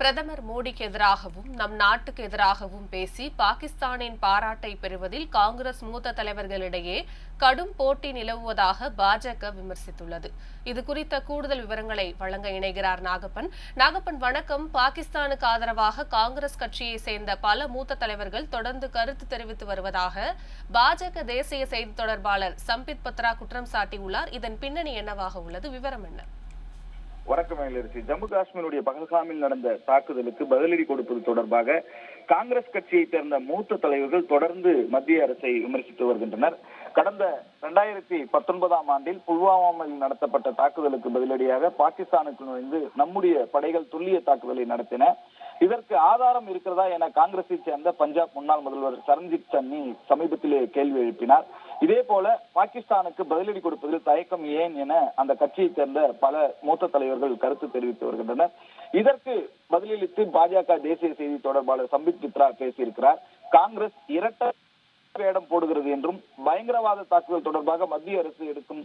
பிரதமர் மோடிக்கு எதிராகவும் நம் நாட்டுக்கு எதிராகவும் பேசி பாகிஸ்தானின் பாராட்டை பெறுவதில் காங்கிரஸ் மூத்த தலைவர்களிடையே கடும் போட்டி நிலவுவதாக பாஜக விமர்சித்துள்ளது. இது குறித்த கூடுதல் விவரங்களை வழங்க இணைகிறார் நாகப்பன். நாகப்பன் வணக்கம். பாகிஸ்தானுக்கு ஆதரவாக காங்கிரஸ் கட்சியை சேர்ந்த பல மூத்த தலைவர்கள் தொடர்ந்து கருத்து தெரிவித்து வருவதாக பாஜக தேசிய செய்தி தொடர்பாளர் சம்பித் பத்ரா குற்றம் சாட்டியுள்ளார். இதன் பின்னணி என்னவாக உள்ளது? விவரம் என்ன? வணக்கம் மயிலரசி ஜம்மு காஷ்மீருடைய பகல்காமில் நடந்த தாக்குதலுக்கு பதிலடி கொடுப்பது தொடர்பாக காங்கிரஸ் கட்சியை சேர்ந்த மூத்த தலைவர்கள் தொடர்ந்து மத்திய அரசை விமர்சித்து வருகின்றனர். கடந்த இரண்டாயிரத்தி பத்தொன்பதாம் ஆண்டில் புல்வாமாவில் நடத்தப்பட்ட தாக்குதலுக்கு பதிலடியாக பாகிஸ்தானுக்கு நுழைந்து நம்முடைய படைகள் துல்லிய தாக்குதலை நடத்தின. இதற்கு ஆதாரம் இருக்கிறதா என காங்கிரஸை சேர்ந்த பஞ்சாப் முன்னாள் முதல்வர் சரண்ஜித் சன்னி சமீபத்திலே கேள்வி எழுப்பினார். இதே போல பாகிஸ்தானுக்கு பதிலடி கொடுப்பதில் தயக்கம் ஏன் என அந்த கட்சியை சேர்ந்த பல மூத்த தலைவர்கள் கருத்து தெரிவித்து வருகின்றனர். இதற்கு பதிலளித்து பாஜக தேசிய செய்தி தொடர்பாளர் சம்பித் சித்ரா பேசியிருக்கிறார். காங்கிரஸ் இரட்டை வேடம் போடுகிறது என்றும் பயங்கரவாத தாக்குதல் தொடர்பாக மத்திய அரசு எடுக்கும்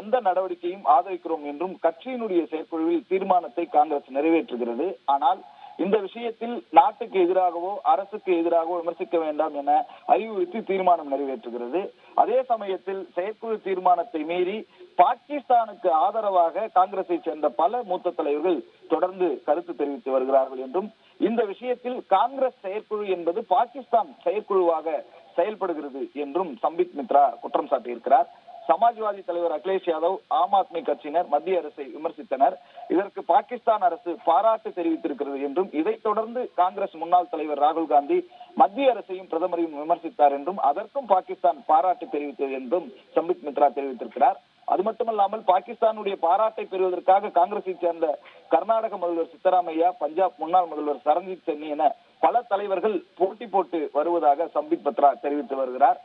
எந்த நடவடிக்கையும் ஆதரிக்கிறோம் என்றும் கட்சியினுடைய செயற்குழுவில் தீர்மானத்தை காங்கிரஸ் நிறைவேற்றுகிறது. ஆனால் இந்த விஷயத்தில் நாட்டுக்கு எதிராகவோ அரசுக்கு எதிராகவோ விமர்சிக்க வேண்டாம் என அறிவுறுத்தி தீர்மானம் நிறைவேற்றுகிறது. அதே சமயத்தில் செயற்குழு தீர்மானத்தை மீறி பாகிஸ்தானுக்கு ஆதரவாக காங்கிரஸை சேர்ந்த பல மூத்த தலைவர்கள் தொடர்ந்து கருத்து தெரிவித்து வருகிறார்கள் என்றும் இந்த விஷயத்தில் காங்கிரஸ் செயற்குழு என்பது பாகிஸ்தான் செயற்குழுவாக செயல்படுகிறது என்றும் சம்பித் மித்ரா குற்றம் சாட்டியிருக்கிறார். சமாஜ்வாதி தலைவர் அகிலேஷ் யாதவ் ஆம் ஆத்மி கட்சியினர் மத்திய அரசை விமர்சித்தனர். இதற்கு பாகிஸ்தான் அரசு பாராட்டு தெரிவித்திருக்கிறது என்றும் இதைத் தொடர்ந்து காங்கிரஸ் முன்னாள் தலைவர் ராகுல் காந்தி மத்திய அரசையும் பிரதமரையும் விமர்சித்தார் என்றும் அதற்கும் பாகிஸ்தான் பாராட்டு தெரிவித்தது என்றும் சம்பித் மித்ரா தெரிவித்திருக்கிறார். அது மட்டுமல்லாமல் பாகிஸ்தானுடைய பாராட்டை பெறுவதற்காக காங்கிரஸை சேர்ந்த கர்நாடக முதல்வர் சித்தராமையா பஞ்சாப் முன்னாள் முதல்வர் சரண்ஜித் சென்னி என பல தலைவர்கள் போட்டி போட்டு வருவதாக சம்பித் பத்ரா தெரிவித்து வருகிறார்.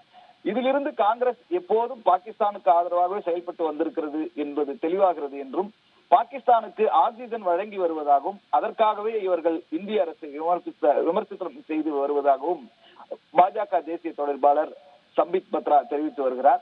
இதிலிருந்து காங்கிரஸ் எப்போதும் பாகிஸ்தானுக்கு ஆதரவாகவே செயல்பட்டு வந்திருக்கிறது என்பது தெளிவாகிறது என்றும் பாகிஸ்தானுக்கு ஆக்சிஜன் வழங்கி வருவதாகவும் அதற்காகவே இவர்கள் இந்திய அரசை விமர்சித்த விமர்சித்தம் செய்து வருவதாகவும் பாஜக தேசிய தொடர்பாளர் சம்பித் பத்ரா தெரிவித்து வருகிறார்.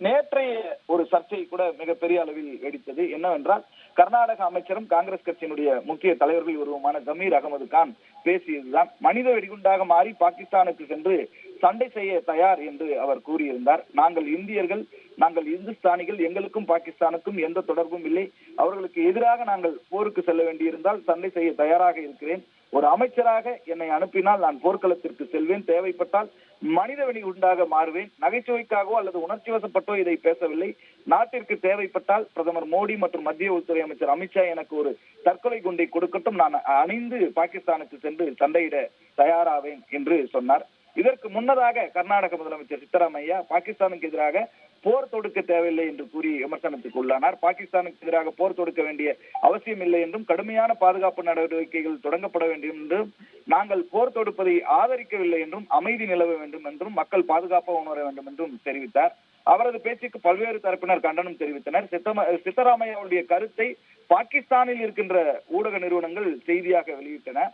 நேற்றைய ஒரு சர்ச்சை கூட மிகப்பெரிய அளவில் வெடித்தது என்னவென்றால் கர்நாடக அமைச்சரும் காங்கிரஸ் கட்சியினுடைய முக்கிய தலைவர்கள் ஒருவருமான ஜமீர் அகமது கான் பேசியதுதான். மனித வெடிகுண்டாக மாறி பாகிஸ்தானுக்கு சென்று சண்டை செய்ய தயார் என்று அவர் கூறியிருந்தார். நாங்கள் இந்தியர்கள் நாங்கள் இந்துஸ்தானிகள் எங்களுக்கும் பாகிஸ்தானுக்கும் எந்த தொடர்பும் இல்லை. அவர்களுக்கு எதிராக நாங்கள் போருக்கு செல்ல வேண்டியிருந்தால் சண்டை செய்ய தயாராக இருக்கிறேன். ஒரு அமைச்சராக என்னை அனுப்பினால் நான் போர்க்களத்திற்கு செல்வேன். தேவைப்பட்டால் மனித உண்டாக மாறுவேன். நகைச்சுவைக்காகவோ அல்லது உணர்ச்சி வசப்பட்டோ இதை பேசவில்லை. நாட்டிற்கு தேவைப்பட்டால் பிரதமர் மோடி மற்றும் மத்திய உள்துறை அமைச்சர் அமித்ஷா எனக்கு ஒரு தற்கொலை குண்டை கொடுக்கட்டும். நான் அணிந்து பாகிஸ்தானுக்கு சென்று சண்டையிட தயாராவேன் என்று சொன்னார். இதற்கு முன்னதாக கர்நாடக முதலமைச்சர் சித்தராமையா பாகிஸ்தானுக்கு எதிராக போர் தொடுக்க தேவையில்லை என்று கூறி விமர்சனத்துக்கு உள்ளானார். பாகிஸ்தானுக்கு எதிராக போர் தொடுக்க வேண்டிய அவசியம் இல்லை என்றும் கடுமையான பாதுகாப்பு நடவடிக்கைகள் தொடங்கப்பட வேண்டும் என்றும் நாங்கள் போர் தொடுப்பதை ஆதரிக்கவில்லை என்றும் அமைதி நிலவ வேண்டும் என்றும் மக்கள் பாதுகாப்பாக உணர வேண்டும் என்றும் தெரிவித்தார். அவரது பேச்சுக்கு பல்வேறு தரப்பினர் கண்டனம் தெரிவித்தனர். சித்தம சித்தராமையாவுடைய கருத்தை பாகிஸ்தானில் இருக்கின்ற ஊடக நிறுவனங்கள் செய்தியாக வெளியிட்டன.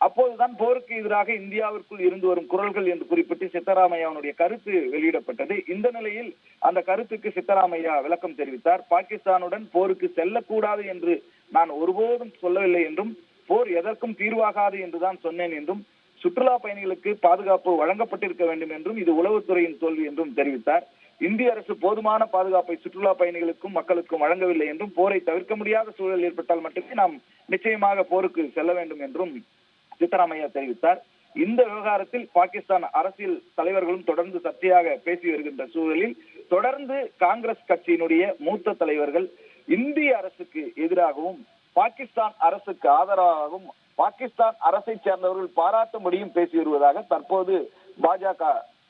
அப்போதுதான் போருக்கு எதிராக இந்தியாவிற்குள் இருந்து வரும் குரல்கள் என்று குறிப்பிட்டு சித்தராமையாவுடைய கருத்து வெளியிடப்பட்டது. இந்த நிலையில் அந்த கருத்துக்கு சித்தராமையா விளக்கம் தெரிவித்தார். பாகிஸ்தானுடன் போருக்கு செல்லக்கூடாது என்று நான் ஒருபோதும் சொல்லவில்லை என்றும் போர் எதற்கும் தீர்வாகாது என்றுதான் சொன்னேன் என்றும் சுற்றுலா பயணிகளுக்கு பாதுகாப்பு வழங்கப்பட்டிருக்க வேண்டும் என்றும் இது உளவுத்துறையின் தோல்வி என்றும் தெரிவித்தார். இந்திய அரசு போதுமான பாதுகாப்பை சுற்றுலா பயணிகளுக்கும் மக்களுக்கும் வழங்கவில்லை என்றும் போரை தவிர்க்க முடியாத சூழல் ஏற்பட்டால் மட்டுமே நாம் நிச்சயமாக போருக்கு செல்ல வேண்டும் என்றும் சித்தராமையா தெரிவித்தார். இந்த விவகாரத்தில் பாகிஸ்தான் அரசியல் தலைவர்களும் தொடர்ந்து சர்ச்சையாக பேசி வருகின்ற சூழலில் தொடர்ந்து காங்கிரஸ் கட்சியினுடைய மூத்த தலைவர்கள் இந்திய அரசுக்கு எதிராகவும் பாகிஸ்தான் அரசுக்கு ஆதரவாகவும் பாகிஸ்தான் அரசை சேர்ந்தவர்கள் பாராட்டும்படியும் பேசி வருவதாக தற்போது பாஜக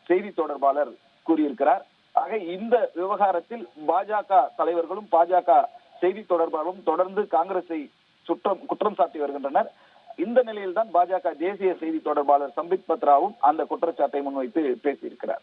செய்தி தொடர்பாளர் கூறியிருக்கிறார். ஆக இந்த விவகாரத்தில் பாஜக தலைவர்களும் பாஜக செய்தி தொடர்பாளரும் தொடர்ந்து காங்கிரஸை சுற்றம் குற்றம் சாட்டி வருகின்றனர். இந்த நிலையில்தான் பாஜக தேசிய செய்தி தொடர்பாளர் சம்பித் பத்ராவும் அந்த குற்றச்சாட்டை முன்வைத்து பேசியிருக்கிறார்.